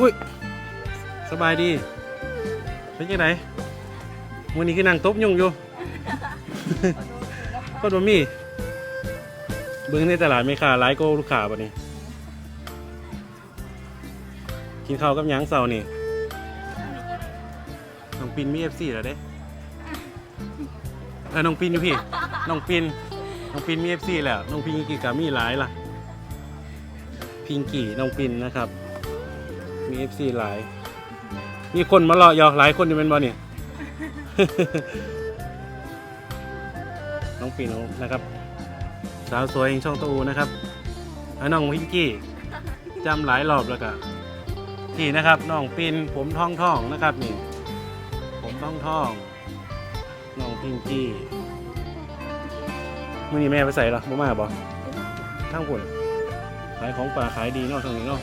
อุ้ยสบายดีเป็นยังไงวันนี้คือนั่งตบยุงอยู่ ก็บ่มีเบิ้งในตลาดไม่ค่าหลายก็ลูกค้าบัดนี้กินข้าวกับหยังเสาร์นี่น้องปินมีเอฟซีแล้วเด้เออน้องปินอยู่พี่น้องปินน้องปินมีเอฟซีแล้วน้องพิงกี้กับมีหลายล่ะ พิงกี้น้องปินนะครับ มีเอฟซีหลาย มีคนมารอยอหลายคนอยู่เป็นบ่เนี่ย น้องปินนะครับ สาวสวยแห่งช่องตูนะครับแล้วน้องพิงกี้จำหลายรอบแล้วก็นี่นะครับน้องปินผมท่องท่องนะครับนี่ ผมท่องท่องน้องพิงกี้มื่อนี้แม่ไปใส่หรอบ่มาบ่ทั้งคนขายของป่าขายดีเนาะทางนี้เนาะ